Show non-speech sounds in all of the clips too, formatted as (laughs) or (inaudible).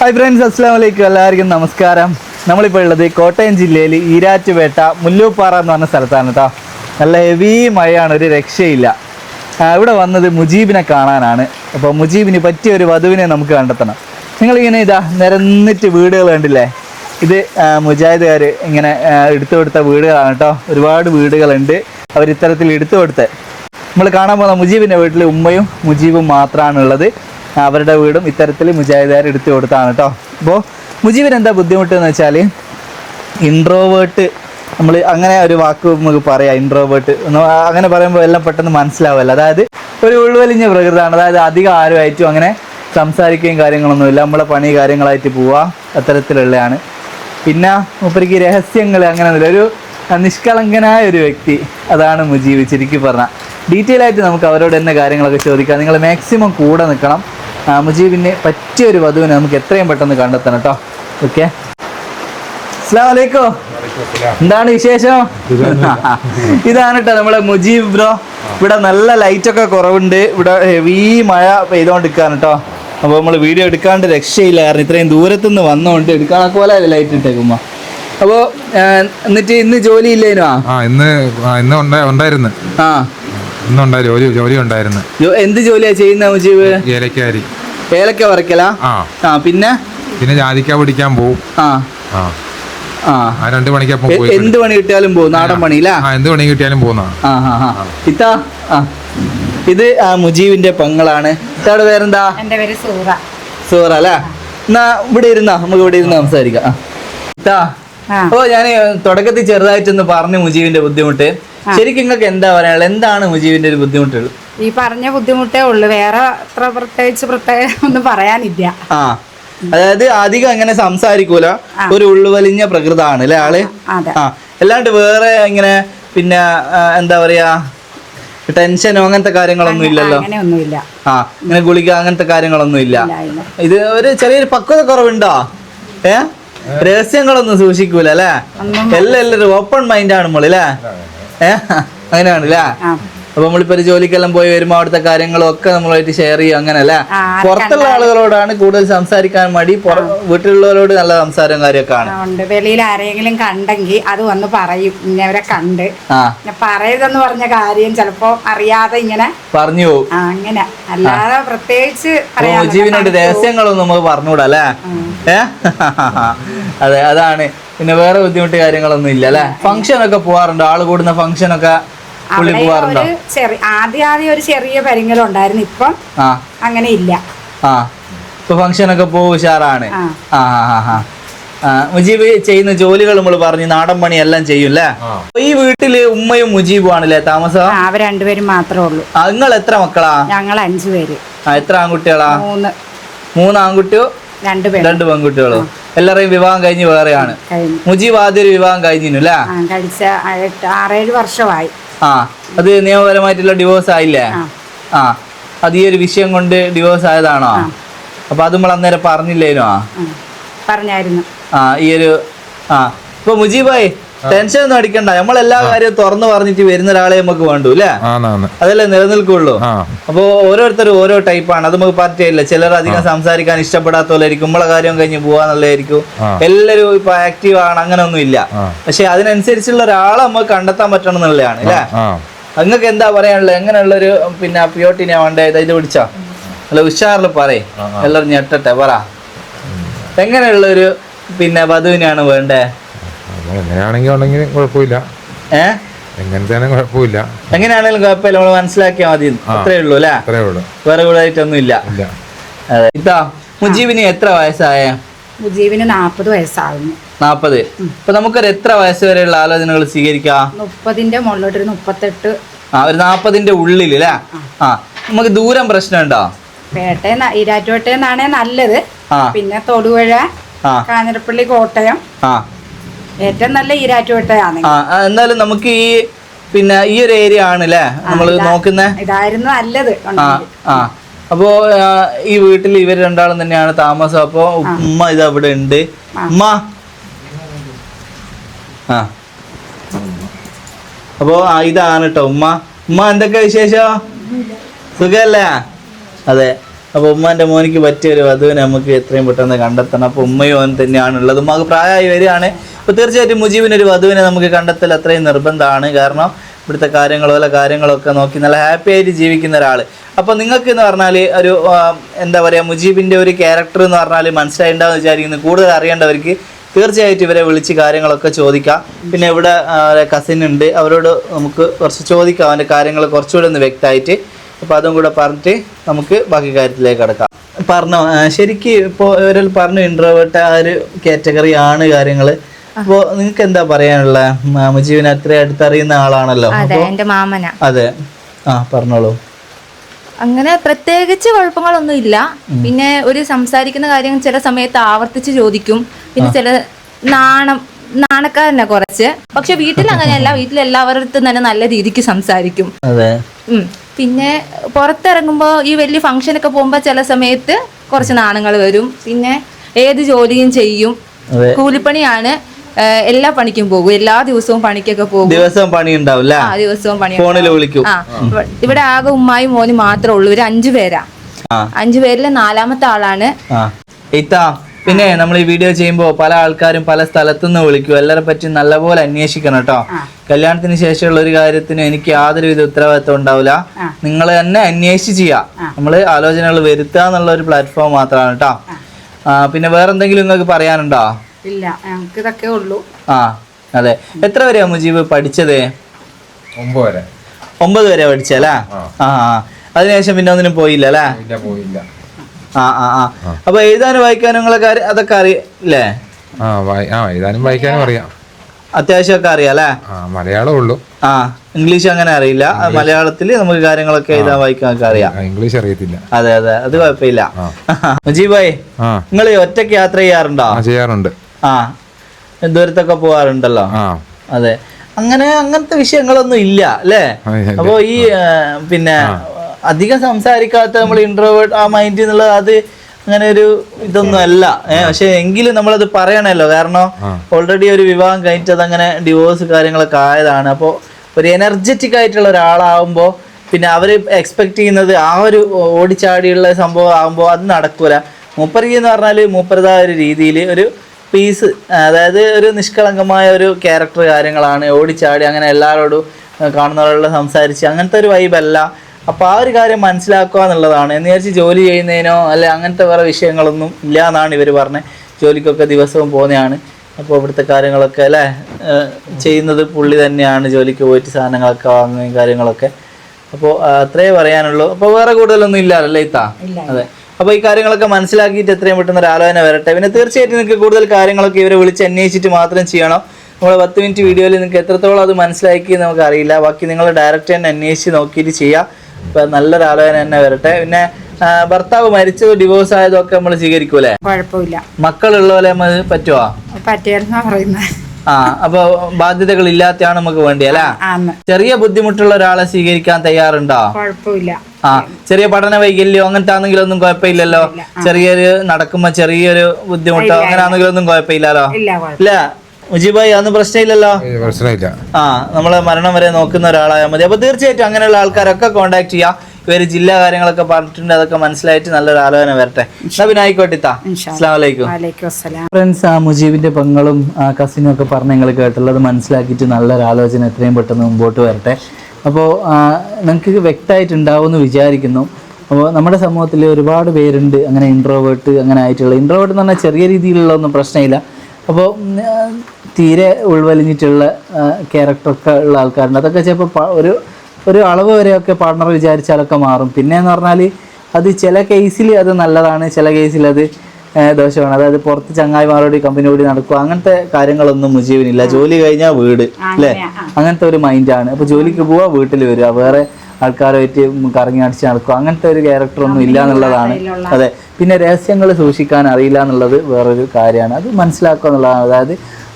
Hi friends അസ്സാം വലൈക്കും എല്ലാവർക്കും നമസ്കാരം. നമ്മളിപ്പോൾ ഉള്ളത് കോട്ടയം ജില്ലയിൽ ഈരാറ്റുപേട്ട മുല്ലൂപ്പാറ എന്ന് പറഞ്ഞ സ്ഥലത്താണ് കേട്ടോ നല്ല ഹെവി മഴയാണ് ഒരു രക്ഷയില്ല. ഇവിടെ വന്നത് മുജീബിനെ കാണാനാണ്. അപ്പോൾ മുജീബിന് പറ്റിയ ഒരു വധുവിനെ നമുക്ക് കണ്ടെത്തണം. നിങ്ങളിങ്ങനെ ഇതാ നിരന്നിട്ട് വീടുകൾ കണ്ടില്ലേ? ഇത് മുജാഹിദുകാർ ഇങ്ങനെ എടുത്തു കൊടുത്ത വീടുകളാണ് കേട്ടോ ഒരുപാട് വീടുകളുണ്ട്. അവർ ഇത്തരത്തിൽ എടുത്തു കൊടുത്ത് നമ്മൾ കാണാൻ പോകുന്ന മുജീബിന്റെ വീട്ടിൽ ഉമ്മയും മുജീബും മാത്രമാണ് ഉള്ളത്. അവരുടെ വീടും ഇത്തരത്തിൽ മുജാഹിദുകാർ എടുത്തു കൊടുത്താണ് കേട്ടോ അപ്പോൾ മുജീബിന് എന്താ ബുദ്ധിമുട്ട് എന്ന് വെച്ചാൽ ഇൻട്രോവേർട്ട് നമ്മൾ അങ്ങനെ ഒരു വാക്ക് നമുക്ക് പറയാം ഇൻട്രോവേർട്ട് അങ്ങനെ പറയുമ്പോൾ എല്ലാം പെട്ടെന്ന് മനസ്സിലാവുമല്ലോ അതായത് ഒരു ഉൾവലിഞ്ഞ പ്രകൃതമാണ്. അതായത് അധികം ആരുമായിട്ടും അങ്ങനെ സംസാരിക്കുകയും കാര്യങ്ങളൊന്നുമില്ല. നമ്മളെ പണി കാര്യങ്ങളായിട്ട് പോവുക അത്തരത്തിലുള്ളതാണ് പിന്നെ മുപ്പരിക്ക് രഹസ്യങ്ങൾ അങ്ങനെയൊന്നുമില്ല. ഒരു നിഷ്കളങ്കനായ ഒരു വ്യക്തി അതാണ് മുജീബ്. ശരിക്കും പറഞ്ഞാൽ ഡീറ്റെയിൽ ആയിട്ട് നമുക്ക് അവരോട് തന്നെ കാര്യങ്ങളൊക്കെ ചോദിക്കാം. നിങ്ങൾ മാക്സിമം കൂടെ നിൽക്കണം. മുജീബിന് പറ്റിയ ഒരു വധുവിനെ നമുക്ക് എത്രയും പെട്ടെന്ന് കണ്ടെത്തണം കേട്ടോ. ഓക്കെ. എന്താണ് വിശേഷം? (laughs) ഇതാണ് കേട്ടോ നമ്മളെ മുജീബ് ബ്രോ. ഇവിടെ നല്ല ലൈറ്റ് ഒക്കെ കുറവുണ്ട്. ഇവിടെ ഹെവി മഴ പെയ്തോണ്ടിരിക്കാണ് കേട്ടോ. അപ്പോൾ നമ്മൾ വീഡിയോ എടുക്കാണ്ട് രക്ഷയില്ല. കാരണം ഇത്രയും ദൂരത്തുനിന്ന് വന്നോണ്ട് എടുക്കാനൊക്കെ പോലെ ലൈറ്റ് ഇട്ടേക്കുമ്പോ. അപ്പോൾ എന്നിട്ട് ഇന്ന് ജോലി ഇല്ലേനോ? ആ ഇന്ന് ഇന്ന് ഉണ്ടായിരുന്നു. ആ. ഇന്ന് ഉണ്ടായിരുന്നു ജോലി ജോലി ഉണ്ടായിരുന്നു എന്ത് ജോലിയാ ചെയ്യുന്ന മുജീബ്? ഏലക്കാരി. ഏലക്ക വറക്കലാ? ആ. ആ പിന്നെ? പിന്നെ ജാതിക്ക പിടിക്കാൻ പോവും. ആ. ആ. രണ്ട് മണിക്കപ്പം എ- പോയി എന്ത് പണി കിട്ടിയാലും പോകും നാടൻ പണി ആ എന്ത് പണി കിട്ടിയാലും പോകുന്ന ഇത്താ ഇത് ആ മുജീബിന്റെ പെങ്ങളാണ്. ഇത്താടെ പേരെന്താ? എന്റെ പേര് സൂറ. സൂറ അല്ലേ? എന്നാ ഇവിടെ ഇരുന്നാ നമുക്ക് ഇവിടെ ഇരുന്ന് സംസാരിക്കാം. ഇത്താ ഓ ഞാൻ തുടക്കത്തിൽ ചെറുതായിട്ടൊന്ന് പറഞ്ഞു മുജീബിന്റെ ബുദ്ധിമുട്ട്. ശരിക്കും നിങ്ങൾക്ക് എന്താ പറയാനുള്ളത്? എന്താണ് മുജീബിന്റെ ഒരു ബുദ്ധിമുട്ടുകൾ? ഈ പറഞ്ഞ ബുദ്ധിമുട്ടേ ഉള്ളൂ. വേറെ അത്ര പ്രത്യേകിച്ച് പ്രത്യേകം ഒന്നും പറയാനില്ല. ആ. അതായത് അധികം അങ്ങനെ സംസാരിക്കൂല. ഒരു ഉള്ളുവലിഞ്ഞ പ്രകൃതാണ് അല്ലേ ആൾ? അതെ. ആ. അല്ലാണ്ട് വേറെ ഇങ്ങനെ പിന്നെ എന്താ പറയാ ടെൻഷനോ അങ്ങനത്തെ കാര്യങ്ങളൊന്നും ഇല്ലല്ലോ? ആ. ഇങ്ങനെ ഗുളിക അങ്ങനത്തെ കാര്യങ്ങളൊന്നും ഇല്ല. ഇത് ഒരു ചെറിയൊരു പക്വത കുറവുണ്ടോ ഏ. രഹസ്യങ്ങളൊന്നും സൂക്ഷിക്കൂല അല്ലേ? എല്ലാം എല്ലാവരും ഓപ്പൺ മൈൻഡ് ആണ് മോളിലേ അല്ലേ? ഏ? അങ്ങനെയാണ് അല്ലേ അപ്പൊ നമ്മളിപ്പോ ഒരു ജോലിക്കെല്ലാം പോയി വരുമ്പോ അവിടുത്തെ കാര്യങ്ങളും ഒക്കെ നമ്മളായിട്ട് ഷെയർ ചെയ്യും അങ്ങനെ അല്ലേ പുറത്തുള്ള ആളുകളോടാണ് കൂടുതൽ സംസാരിക്കാൻ മടി വീട്ടിലുള്ളവരോട് നല്ല സംസാരം കാര്യമൊക്കെ ആണ്. വെളിയിൽ ആരെങ്കിലും കണ്ടെങ്കിൽ അത് വന്ന് പറയും. ഇന്നവരെ കണ്ട്. പറയതെന്ന് പറയരുതെന്ന് പറഞ്ഞ കാര്യം ചിലപ്പോ അറിയാതെ ഇങ്ങനെ പറഞ്ഞു പോകും അങ്ങനെ. അല്ലാതെ പ്രത്യേകിച്ച് ജീവനോട് രഹസ്യങ്ങളൊന്നും നമുക്ക് പറഞ്ഞുകൂടാ അല്ലേ? ഏ? (laughs) അതെ അതാണ്. പിന്നെ വേറെ ബുദ്ധിമുട്ട് കാര്യങ്ങളൊന്നും ഇല്ല അല്ലെ? ഫംഗ്ഷൻ ഒക്കെ പോവാറുണ്ടോ? ആൾ കൂടുന്ന ഫംഗ്ഷൻ ഒക്കെ പുള്ളി പോവാറുണ്ടോ? ആദ്യം ആദ്യം ഒരു ചെറിയ പരിങ്ങലും ഉണ്ടായിരുന്നു ഇപ്പം അങ്ങനെ ഇല്ല. ആ. ഇപ്പൊ ഫംഗ്ഷൻ ഒക്കെ പോകും ഉഷാറാണ്. ആ. മുജീബ് ചെയ്യുന്ന ജോലികൾ നമ്മൾ പറഞ്ഞു നാടൻ പണി എല്ലാം ചെയ്യും അല്ലേ? ഈ വീട്ടിൽ ഉമ്മയും മുജീബും ആണല്ലേ താമസം? ആ, അവർ രണ്ടുപേരും മാത്രമേ ഉള്ളൂ. നിങ്ങൾ എത്ര മക്കളാ? ഞങ്ങൾ അഞ്ചു പേര് എത്ര ആൺകുട്ടികളാ? മൂന്ന്. മൂന്ന് ആൺകുട്ടിയോ? രണ്ട് പെൺകുട്ടികളും. എല്ലാവരെയും വിവാഹം കഴിഞ്ഞ് വേറെയാണ്. മുജീബ് ആദ്യം വിവാഹം കഴിഞ്ഞിരുന്നു അല്ലേ? ആ കഴിച്ച ആറേഴ് വർഷമായി. ആ അത് നിയമപരമായിട്ടുള്ള ഡിവോഴ്സ് ആയില്ലേ? ആ. ആ അത് ഈ ഒരു വിഷയം കൊണ്ട് ഡിവോഴ്സ് ആയതാണോ? അപ്പൊ അത് നമ്മൾ അന്നേരം പറഞ്ഞില്ലേനോ? പറഞ്ഞായിരുന്നു. ആ ഈ ഒരു ആ. ഇപ്പൊ മുജീബായി ടെൻഷൻ ഒന്നും അടിക്കണ്ട. നമ്മൾ എല്ലാ കാര്യവും തുറന്നു പറഞ്ഞിട്ട് വരുന്ന ഒരാളെ നമുക്ക് വേണ്ടു അല്ലേ? അതല്ലേ നിലനിൽക്കുള്ളൂ. അപ്പൊ അപ്പോൾ ഓരോരുത്തരും ഓരോ ടൈപ്പാണ് അത് നമുക്ക് പറ്റില്ല ചിലർ അധികം സംസാരിക്കാൻ ഇഷ്ടപ്പെടാത്തവരായിരിക്കും നമ്മളെ കാര്യം കഴിഞ്ഞ് പോവാന്നുള്ളതായിരിക്കും എല്ലാരും എല്ലാവരും ഇപ്പൊ ആക്റ്റീവ് ആണ് അങ്ങനെ ഒന്നും ഇല്ല. പക്ഷെ അതിനനുസരിച്ചുള്ള ഒരാളെ നമുക്ക് കണ്ടെത്താൻ പറ്റണം എന്നുള്ളതാണ് അല്ലേ? നിങ്ങൾക്ക് എന്താ പറയാനുള്ളത്? എങ്ങനെയുള്ളൊരു പിന്നെ പിയോട്ടിനെ വേണ്ടേ ഇത് പിടിച്ചോ? അല്ല ഉഷാറിൽ പറയേ. എല്ലാവരും ഞെട്ടട്ടെ പറ. എങ്ങനെയുള്ളൊരു പിന്നെ വധുവിനെയാണ് വേണ്ടേ? എങ്ങനെയാണെങ്കിൽ ഉണ്ടെങ്കിൽ കുഴപ്പമില്ല. ഏ? എങ്ങനത്തെ കുഴപ്പമില്ല. എങ്ങനെയാണെങ്കിലും കുഴപ്പമില്ല. നമ്മൾ മനസ്സിലാക്കിയാൽ മതി. അത്രേ ഉള്ളൂ അല്ലേ? അത്രേ ഉള്ളൂ. വേറെ കൂടുതലായിട്ടൊന്നും ഇല്ല. ഇല്ല. അതെ. ഇതാ മുജീബിന് എത്ര വയസ്സായ? മുജീബിന് നാൽപ്പത് വയസ്സാകുന്നു നാപ്പത്. ഇപ്പൊ നമുക്കൊരു എത്ര വയസ്സ് വരെയുള്ള ആലോചനകൾ സ്വീകരിക്കാം? മുപ്പതിന്റെ മുകളിലോട്ടൊരു മുപ്പത്തെട്ട്. ആ ഒരു നാപ്പതിന്റെ ഉള്ളിൽ അല്ലേ? ആ. നമുക്ക് ദൂരം പ്രശ്നമുണ്ടോ? പേട്ടെ ഈരാറ്റുപേട്ടയെന്നാണേ നല്ലത്. പിന്നെ തൊടുപുഴ ആ. കാഞ്ഞിരപ്പള്ളി കോട്ടയം. ആ. ഏറ്റവും നല്ല ഈരാറ്റുപേട്ടയാണ് എന്നാലും നമുക്ക് ഈ പിന്നെ ഈ ഒരു ഏരിയ ആണല്ലേ അല്ലേ നമ്മൾ നോക്കുന്ന? ഇതായിരുന്നു നല്ലത് ആ ആ. അപ്പോ ഈ വീട്ടിൽ ഇവർ രണ്ടാളും തന്നെയാണ് താമസം. അപ്പോ ഉമ്മ ഇത് അവിടെ ഉണ്ട്. ഉമ്മ. ആ. അപ്പോ ഇതാണ് കേട്ടോ ഉമ്മ. ഉമ്മ എന്തൊക്കെ വിശേഷം? സുഖല്ലേ? അതെ. അപ്പൊ ഉമ്മാന്റെ മോനിക്ക് പറ്റിയ ഒരു വധുവിനെ നമുക്ക് എത്രയും പെട്ടെന്ന് കണ്ടെത്തണം. അപ്പൊ ഉമ്മയും അവൻ തന്നെയാണ് ഉള്ളത്. ഉമ്മക്ക് പ്രായമായി വരികയാണ്. അപ്പോൾ തീർച്ചയായിട്ടും മുജീബിന് ഒരു വധുവിനെ നമുക്ക് കണ്ടെത്തൽ അത്രയും നിർബന്ധമാണ്. കാരണം ഇവിടുത്തെ കാര്യങ്ങളോ അല്ല കാര്യങ്ങളൊക്കെ നോക്കി നല്ല ഹാപ്പി ആയിട്ട് ജീവിക്കുന്ന ഒരാൾ അപ്പോൾ നിങ്ങൾക്ക് എന്ന് പറഞ്ഞാൽ ഒരു എന്താ പറയുക മുജീബിന്റെ ഒരു ക്യാരക്ടർ എന്ന് പറഞ്ഞാൽ മനസ്സിലായിട്ടുണ്ടാവും വിചാരിക്കുന്നു. കൂടുതൽ അറിയേണ്ടവർക്ക് തീർച്ചയായിട്ടും ഇവരെ വിളിച്ച് കാര്യങ്ങളൊക്കെ ചോദിക്കാം. പിന്നെ ഇവിടെ കസിൻ ഉണ്ട്. അവരോട് നമുക്ക് കുറച്ച് ചോദിക്കാം. അവന്റെ കാര്യങ്ങൾ കുറച്ചുകൂടെ ഒന്ന് വ്യക്തമായിട്ട്. അപ്പോൾ അതും കൂടെ പറഞ്ഞിട്ട് നമുക്ക് ബാക്കി കാര്യത്തിലേക്ക് കടക്കാം. പറഞ്ഞോ ശരിക്ക് ഇപ്പോൾ ഇവരിൽ പറഞ്ഞു ഇൻട്രോവേർട്ട് ആ ഒരു കാറ്റഗറി ആണ് കാര്യങ്ങൾ അപ്പോൾ നിങ്ങൾക്ക് എന്താ പറയാനുള്ള? മുജീബിനെ അത്ര അടുത്തറിയുന്ന ആളാണല്ലോ. അതെ എന്റെ മാമന. അതെ. ആ പറഞ്ഞോളൂ. അങ്ങനെ പ്രത്യേകിച്ച് കുഴപ്പങ്ങളൊന്നും ഇല്ല പിന്നെ ഒരു സംസാരിക്കുന്ന കാര്യം ചില സമയത്ത് ആവർത്തിച്ച് ചോദിക്കും. പിന്നെ ചില നാണം നാണക്കാരനെ കുറച്ച്. പക്ഷെ വീട്ടിൽ അങ്ങനെയല്ല (laughs) വീട്ടിൽ എല്ലാവരുടെ തന്നെ നല്ല രീതിക്ക് സംസാരിക്കും. പിന്നെ പുറത്തിറങ്ങുമ്പോ ഈ വലിയ ഫംഗ്ഷനൊക്കെ പോകുമ്പോ ചില സമയത്ത് കുറച്ച് നാണങ്ങൾ വരും. പിന്നെ ഏത് ജോലിയും ചെയ്യും. കൂലിപ്പണിയാണ്. എല്ലാ പണിക്കും പോകും. എല്ലാ ദിവസവും പണിക്കൊക്കെ പോകും. ദിവസവും പണി ഉണ്ടാവില്ല ആ ദിവസവും പണി ഫോണിൽ വിളിക്കും. ആ ഇവിടെ ആകെ ഉമ്മായി മോനും മാത്രമേ ഉള്ളൂ. ഒരു അഞ്ചു പേരാ. അഞ്ചു പേരിൽ നാലാമത്തെ ആളാണ്. ഇത്താ പിന്നെ നമ്മൾ ഈ വീഡിയോ ചെയ്യുമ്പോൾ പല ആൾക്കാരും പല സ്ഥലത്തു നിന്ന് വിളിക്കും. എല്ലാരെ പറ്റി നല്ലപോലെ അന്വേഷിക്കണം കേട്ടോ. കല്യാണത്തിന് ശേഷമുള്ള ഒരു കാര്യത്തിനും എനിക്ക് യാതൊരു വിധ ഉത്തരവാദിത്വം ഉണ്ടാവില്ല. നിങ്ങൾ തന്നെ അന്വേഷിച്ച് ചെയ്യാം. നമ്മൾ ആലോചനകൾ വരുത്തുക എന്നുള്ള ഒരു പ്ലാറ്റ്ഫോം മാത്രമാണ് കേട്ടോ പിന്നെ വേറെന്തെങ്കിലും നിങ്ങൾക്ക് പറയാനുണ്ടോ? ഇല്ല ഞങ്ങൾക്ക് ഇതൊക്കെ ഉള്ളൂ. ആ അതെ. എത്ര വരെയാ മുജീബ് പഠിച്ചത്? ഒമ്പത് വരെ. ഒമ്പത് വരെ പഠിച്ചല്ലേ ആ. ആ അതിനുശേഷം പിന്നെ ഒന്നിനും പോയില്ല അല്ലേ? ഇല്ല പോയില്ല. ആ ആ ആ. അപ്പൊ എഴുതാനും വായിക്കാനും നിങ്ങളൊക്കെ അതൊക്കെ അറിയില്ലേ ആ എഴുതാനും വായിക്കാനും അറിയാം. അത്യാവശ്യമൊക്കെ അറിയാം അല്ലേ? ആ മലയാളം ഉള്ളൂ. ആ ഇംഗ്ലീഷ് അങ്ങനെ അറിയില്ല. മലയാളത്തിൽ നമുക്ക് കാര്യങ്ങളൊക്കെ എഴുതാൻ വായിക്കാനൊക്കെ അറിയാം. ഇംഗ്ലീഷ് അറിയത്തില്ല. അതെ അതെ. അത് കുഴപ്പമില്ല. (laughs) മുജീബ് ഭായ് നിങ്ങൾ ഒറ്റയ്ക്ക് യാത്ര ചെയ്യാറുണ്ടോ? ആ ചെയ്യാറുണ്ട്. ആ ദൂരത്തൊക്കെ പോവാറുണ്ടല്ലോ. അതെ. അങ്ങനെ അങ്ങനത്തെ വിഷയങ്ങളൊന്നും ഇല്ല അല്ലേ? അപ്പൊ ഈ പിന്നെ അധികം സംസാരിക്കാത്ത നമ്മൾ ഇൻട്രോവേർട്ട് ആ മൈൻഡ് എന്നുള്ളത് അത് അങ്ങനെ ഒരു ഇതൊന്നും അല്ല. ഏഹ് പക്ഷെ എങ്കിലും നമ്മളത് പറയണല്ലോ. കാരണം ഓൾറെഡി ഒരു വിവാഹം കഴിഞ്ഞിട്ട് അങ്ങനെ ഡിവോഴ്സ് കാര്യങ്ങളൊക്കെ ആയതാണ്. അപ്പോൾ ഒരു എനർജറ്റിക് ആയിട്ടുള്ള ഒരാളാവുമ്പോൾ പിന്നെ അവർ എക്സ്പെക്ട് ചെയ്യുന്നത് ആ ഒരു ഓടിച്ചാടിയുള്ള സംഭവം ആകുമ്പോൾ അത് നടക്കൂല. മൂപ്പർക്ക് എന്ന് പറഞ്ഞാൽ മൂപ്പരതായ ഒരു രീതിയിൽ ഒരു പീസ് അതായത് ഒരു നിഷ്കളങ്കമായ ഒരു ക്യാരക്ടർ കാര്യങ്ങളാണ്. ഓടിച്ചാടി അങ്ങനെ എല്ലാവരോടും കാണുന്നവരോട് സംസാരിച്ച് അങ്ങനത്തെ ഒരു വൈബല്ല അപ്പോൾ ആ ഒരു കാര്യം മനസ്സിലാക്കുക എന്നുള്ളതാണ്. എന്ന് വിചാരിച്ച് ജോലി ചെയ്യുന്നതിനോ അല്ലെ അങ്ങനത്തെ വേറെ വിഷയങ്ങളൊന്നും ഇല്ല എന്നാണ് ഇവർ പറഞ്ഞത് ജോലിക്കൊക്കെ ദിവസവും പോകുന്നതാണ്. അപ്പോൾ ഇവിടുത്തെ കാര്യങ്ങളൊക്കെ അല്ലേ? ചെയ്യുന്നത് പുള്ളി തന്നെയാണ്. ജോലിക്ക് പോയിട്ട് സാധനങ്ങളൊക്കെ വാങ്ങുകയും കാര്യങ്ങളൊക്കെ. അപ്പോൾ അത്രേ പറയാനുള്ളൂ. അപ്പോൾ വേറെ കൂടുതലൊന്നും ഇല്ല അല്ലേ ഇത്താ അതെ. അപ്പോൾ ഈ കാര്യങ്ങളൊക്കെ മനസ്സിലാക്കിയിട്ട് എത്രയും പെട്ടെന്ന് ഒരു ആലോചന വരട്ടെ. പിന്നെ തീർച്ചയായിട്ടും നിങ്ങൾക്ക് കൂടുതൽ കാര്യങ്ങളൊക്കെ ഇവരെ വിളിച്ച് അന്വേഷിച്ചിട്ട് മാത്രം ചെയ്യണം. നമ്മൾ പത്ത് മിനിറ്റ് വീഡിയോയിൽ നിങ്ങൾക്ക് എത്രത്തോളം അത് മനസ്സിലാക്കി നമുക്ക് അറിയില്ല. ബാക്കി നിങ്ങൾ ഡയറക്റ്റ് തന്നെ അന്വേഷിച്ച് നോക്കിയിട്ട് ചെയ്യാം. അപ്പൊ നല്ലൊരു ആലോചന തന്നെ വരട്ടെ. പിന്നെ ഭർത്താവ് മരിച്ചതോ ഡിവോഴ്സ് ആയതോ ഒക്കെ നമ്മൾ സ്വീകരിക്കൂലേ? കുഴപ്പമില്ല. ഉള്ള പോലെ നമ്മൾ പറ്റുമോ പറയുന്നത് ആ അപ്പൊ ബാധ്യതകൾ ഇല്ലാത്തയാണ് നമുക്ക് വേണ്ടി അല്ലേ ചെറിയ ബുദ്ധിമുട്ടുള്ള ഒരാളെ സ്വീകരിക്കാൻ തയ്യാറുണ്ടോ? കുഴപ്പമില്ല. ആ ചെറിയ പഠന വൈകല്യോ അങ്ങനത്തെ ആണെങ്കിലും ഒന്നും കുഴപ്പമില്ലല്ലോ ചെറിയൊരു നടക്കുമ്പോ ചെറിയൊരു ബുദ്ധിമുട്ടോ അങ്ങനെ ആണെങ്കിലും ഒന്നും കുഴപ്പമില്ലല്ലോ. ഇല്ല മുജീബായി അതൊന്നും പ്രശ്നമില്ലല്ലോ? പ്രശ്നമില്ല. ആ നമ്മളെ മരണം വരെ നോക്കുന്ന ഒരാളായാൽ മതി. അപ്പൊ തീർച്ചയായിട്ടും അങ്ങനെയുള്ള ആൾക്കാരൊക്കെ കോണ്ടാക്ട് ചെയ്യാം. ഇവർ ജില്ലാ കാര്യങ്ങളൊക്കെ പറഞ്ഞിട്ടുണ്ട്. അതൊക്കെ മനസ്സിലായിട്ട് നല്ലൊരു ആലോചന വരട്ടെ. എന്നാ പിന്നെ ഫ്രണ്ട്സ് ആ മുജീബിന്റെ പെങ്ങളും ആ കസിനും ഒക്കെ പറഞ്ഞ് ഞങ്ങൾ കേട്ടുള്ളത് മനസ്സിലാക്കിയിട്ട് നല്ലൊരു ആലോചന എത്രയും പെട്ടെന്ന് മുമ്പോട്ട് വരട്ടെ. അപ്പോൾ നിങ്ങൾക്ക് വ്യക്തമായിട്ടുണ്ടാവുമെന്ന് വിചാരിക്കുന്നു. അപ്പോൾ നമ്മുടെ സമൂഹത്തിൽ ഒരുപാട് പേരുണ്ട് അങ്ങനെ ഇൻട്രോവേർട്ട് അങ്ങനെ ആയിട്ടുള്ള. ഇൻട്രോവേർട്ട് എന്ന് പറഞ്ഞാൽ ചെറിയ രീതിയിലുള്ള ഒന്നും പ്രശ്നമില്ല അപ്പോൾ തീരെ ഉൾവലിഞ്ഞിട്ടുള്ള ക്യാരക്ടറൊക്കെ ഉള്ള ആൾക്കാരുണ്ട്. അതൊക്കെ ചിലപ്പോൾ ഒരു ഒരു അളവ് വരെയൊക്കെ പാർട്ണർ വിചാരിച്ചാലൊക്കെ മാറും. പിന്നെ എന്ന് പറഞ്ഞാൽ അത് ചില കേസിൽ അത് നല്ലതാണ് ചില കേസിൽ അത് ദോഷമാണ് അതായത് പുറത്ത് ചങ്ങായിമാരോട് കമ്പനിയോട് നടക്കുക അങ്ങനത്തെ കാര്യങ്ങളൊന്നും മുജീവിനില്ല ജോലി കഴിഞ്ഞാൽ വീട് അല്ലേ അങ്ങനത്തെ ഒരു മൈൻഡാണ് അപ്പൊ ജോലിക്ക് പോവാ വീട്ടിൽ വരിക. വേറെ ആൾക്കാരുമായിട്ട് കറങ്ങി അടിച്ച് നടക്കുക. അങ്ങനത്തെ ഒരു ക്യാരക്ടർ ഒന്നും ഇല്ല എന്നുള്ളതാണ് അതെ. പിന്നെ രഹസ്യങ്ങൾ സൂക്ഷിക്കാൻ അറിയില്ല എന്നുള്ളത് വേറൊരു കാര്യമാണ്. അത് മനസ്സിലാക്കുക എന്നുള്ളതാണ്. അതായത്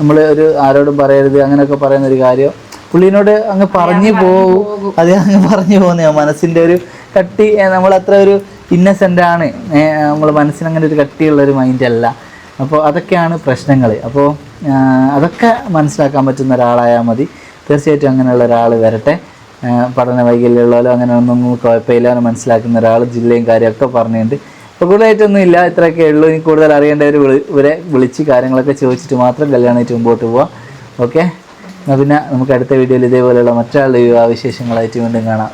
നമ്മൾ ഒരു ആരോടും പറയരുത് അങ്ങനെയൊക്കെ പറയുന്ന ഒരു കാര്യം. പുള്ളിനോട് അങ്ങ് പറഞ്ഞു പോകും. അതെ അങ്ങ് പറഞ്ഞു പോകുന്ന മനസ്സിന്റെ ഒരു കട്ടി നമ്മൾ അത്ര ഒരു ഇന്നസെന്റ് ആണ്. നമ്മൾ മനസ്സിനങ്ങനെ ഒരു കട്ടിയുള്ള ഒരു മൈൻഡ് അല്ല. അപ്പോൾ അതൊക്കെയാണ് പ്രശ്നങ്ങൾ അപ്പോൾ അതൊക്കെ മനസ്സിലാക്കാൻ പറ്റുന്ന ഒരാളായാൽ മതി. തീർച്ചയായിട്ടും അങ്ങനെയുള്ള ഒരാൾ വരട്ടെ. പഠന വൈകല്യമുള്ളവരോ അങ്ങനെ ഒന്നും കുഴപ്പമില്ല എന്ന് മനസ്സിലാക്കുന്ന ഒരാൾ ജില്ലയും കാര്യമൊക്കെ പറഞ്ഞിട്ടുണ്ട്. ഇപ്പോൾ കൂടുതലായിട്ടൊന്നും ഇല്ല. ഇത്രയൊക്കെ ഉള്ളൂ. ഇനി കൂടുതൽ അറിയേണ്ടവർ ഇവരെ വിളിച്ച് കാര്യങ്ങളൊക്കെ ചോദിച്ചിട്ട് മാത്രം കല്യാണമായിട്ട് മുമ്പോട്ട് പോവാം. ഓക്കെ? എന്നാൽ പിന്നെ നമുക്ക് അടുത്ത വീഡിയോയിൽ ഇതേപോലെയുള്ള മറ്റൊരാളുടെ വിവാഹ വിശേഷങ്ങളായിട്ട് വീണ്ടും കാണാം.